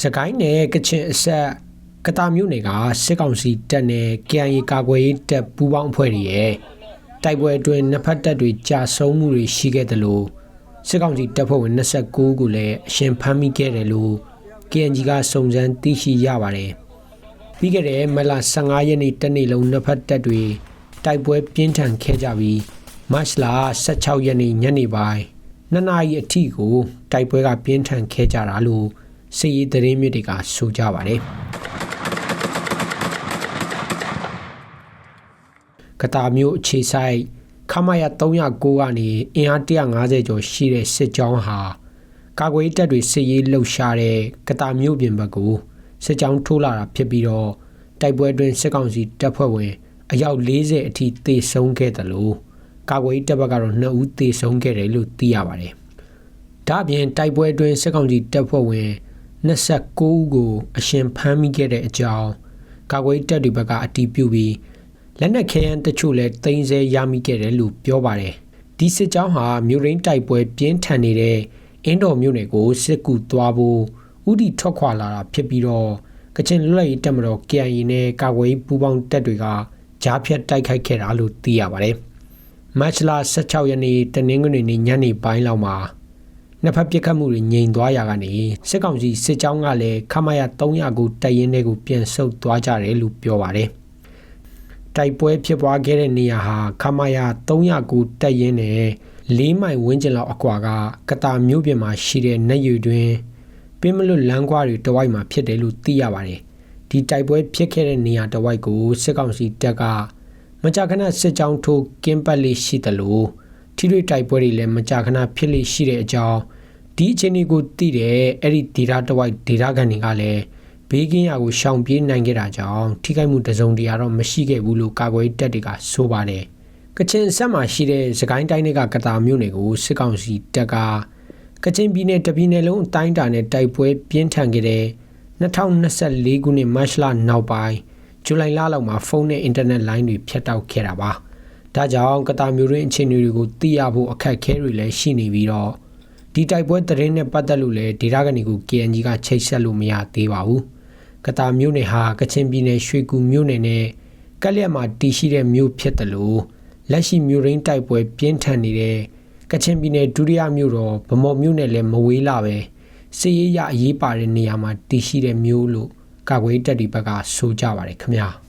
စကိုင်းနယ်ကချင်အဆက်ကတာမြို့နယ်ကစစ်ကောင်စီတပ်နဲ့ KIA ကာကွယ်ရေးတပ်ပူးပေါင်းအဖွဲ့တွေရဲ့တိုက်ပွဲအတွင်းနှစ်ဖက်တပ်တွေကြာဆုံးမှုတွေရှိခဲ့တယ်လို့စစ်ကောင်စီတပ်ဖွဲ့ဝင်29ကိုလည်းအရှင်ဖမ်းမိခဲ့တယ်လို့ KNG ကစုံစမ်းသိရှိရပါတယ်ပြီးခဲ့တဲ့မတ်လ15ရက်နေ့တနေ့လုံးနှစ်ဖက်တပ်တွေတိုက်ပွဲပြင်းထန်ခဲ့ကြပြီးမတ်လ16ရက်နေ့ညနေပိုင်းနှစ်နာရီအထိကိုတိုက်ပွဲကပြင်းထန်ခဲ့ကြတာလို့ စစ်ရေးသတင်းမြစ်တွေကဆိုကြပါတယ်ကတာမျိုးအခြေဆိုင်ခမရ309ကနေအင်အား150ကျော်ရှိတဲ့စစ်ကြောင်းဟာကာကွယ်တပ်တွေစစ်ရေးလှုပ်ရှားတဲ့ကတာမျိုးပြင်ဘက်ကိုစစ်ကြောင်းထိုးလာတာဖြစ်ပြီးတော့တိုက်ပွဲတွင်စစ်ကောင်စီတပ်ဖွဲ့ဝင်အယောက်40အထိသေဆုံးခဲ့တယ်လို့ကာကွယ်တပ်ဘက်ကတော့2ဦးသေဆုံးခဲ့တယ်လို့သိရပါတယ်။ဒါ့အပြင်တိုက်ပွဲအတွင်းစစ်ကောင်စီတပ်ဖွဲ့ဝင် 29ဦးကို အရှင်ဖမ်းမိခဲ့တဲ့အကြောင်းကာကွယ်တပ်တွေဘက်ကအတည်ပြုပြီးလက်နက်ခဲယမ်းတချို့လည်းတင်ဆဲရမိခဲ့တယ်လို့ပြောပါတယ်။ဒီစစ်ကြောင်းဟာမြို့ရင်းတိုက်ပွဲပြင်းထန်နေတဲ့အင်းတော်မြို့နယ်ကိုစစ်ကူသွားဖို့ဥတီထွက်ခွာလာတာဖြစ်ပြီးတော့ကချင်လွတ်လပ်ရေးတပ်မတော် KIA နဲ့ကာကွယ်ရေးပူးပေါင်းတပ်တွေကကြားဖြတ်တိုက်ခိုက်ခဲ့တာလို့သိရပါတယ်။မတ်လ16ရက်နေ့တနင်္ဂနွေနေ့ညနေပိုင်းလောက်မှာ နှစ်ဖက်ပစ်ခတ်မှုတွေငြိမ်သွားရာကနေစစ်ကောင်စီစစ်ကြောင်းကလည်းခမရ300ကိုတိုက်ရင်တွေကိုပြန်ဆုတ်သွားကြတယ်လို့ပြောပါတယ်။တိုက်ပွဲဖြစ်ပွားခဲ့တဲ့နေရာဟာခမရ300ကိုတိုက်ရင်နဲ့၄မိုင်ဝန်းကျင်လောက်အကွာကကတာမျိုးပြင်မှာရှိတဲ့နက်ယူတွင်ပင်းမလွတ်လမ်းကွာတွေတဝိုက်မှာဖြစ်တယ်လို့သိရပါတယ်။ဒီတိုက်ပွဲဖြစ်ခဲ့တဲ့နေရာတဝိုက်ကိုစစ်ကောင်စီတပ်ကမကြာခဏစစ်ကြောင်းထိုးကင်းပတ်လေးရှိတယ်လို့ထိတွေ့တိုက်ပွဲတွေလည်းမကြာခဏဖြစ်လေရှိတဲ့အကြောင်း ဒီအခြေအနေကိုသိတဲ့အဲ့ဒီဒေတာတဝိုက်ဒေတာကန်တွေကလည်းဘေးကင်းရာကိုရှောင်ပြေးနိုင်ခဲ့တာကြောင့်ထိခိုက်မှုတစုံတရာတော့မရှိခဲ့ဘူးလို့ကာကွယ်တပ်တွေကဆိုပါတယ်ကချင်ဆက်မှာရှိတဲ့စကိုင်းတိုင်းတွေကကတာမြို့နယ်ကိုစစ်ကောင်စီတပ်ကကချင်ပြည်နယ်တပြည်နယ်လုံးအတိုင်းအတာနဲ့တိုက်ပွဲပြင်းထန်ခဲ့တဲ့2024ခုနှစ်မတ်လနောက်ပိုင်းဇူလိုင်လလောက်မှာဖုန်းနဲ့အင်တာနက်လိုင်းတွေဖြတ်တောက်ခဲ့တာပါ။ဒါကြောင့်ကတာမျိုးရင်းအခြေအနေတွေကိုသိရဖို့အခက်အခဲတွေလည်းရှိနေပြီးတော့ ဒီတိုက်ပွဲသတင်းနဲ့ပတ်သက်လို့လည်းဒေတာကနေကို KNG ကချိတ်ဆက်လို့မရသေးပါဘူး။ကတာမျိုးနယ်ဟာကချင်ပြည်နယ်ရွှေကူမျိုးနယ်နဲ့ကက်လျက်မှာတည်ရှိတဲ့မြို့ဖြစ်တယ်လို့လက်ရှိမျိုးရင်းတိုက်ပွဲပြင်းထန်နေတဲ့ကချင်ပြည်နယ်ဒုတိယမြို့တော်ဗမော်မြို့နယ်လည်းမဝေးလာပဲစစ်ရေးရအရေးပါတဲ့နေရာမှာတည်ရှိတဲ့မြို့လို့ကာကွယ်တပ်တွေဘက်ကဆိုကြပါတယ်ခင်ဗျာ။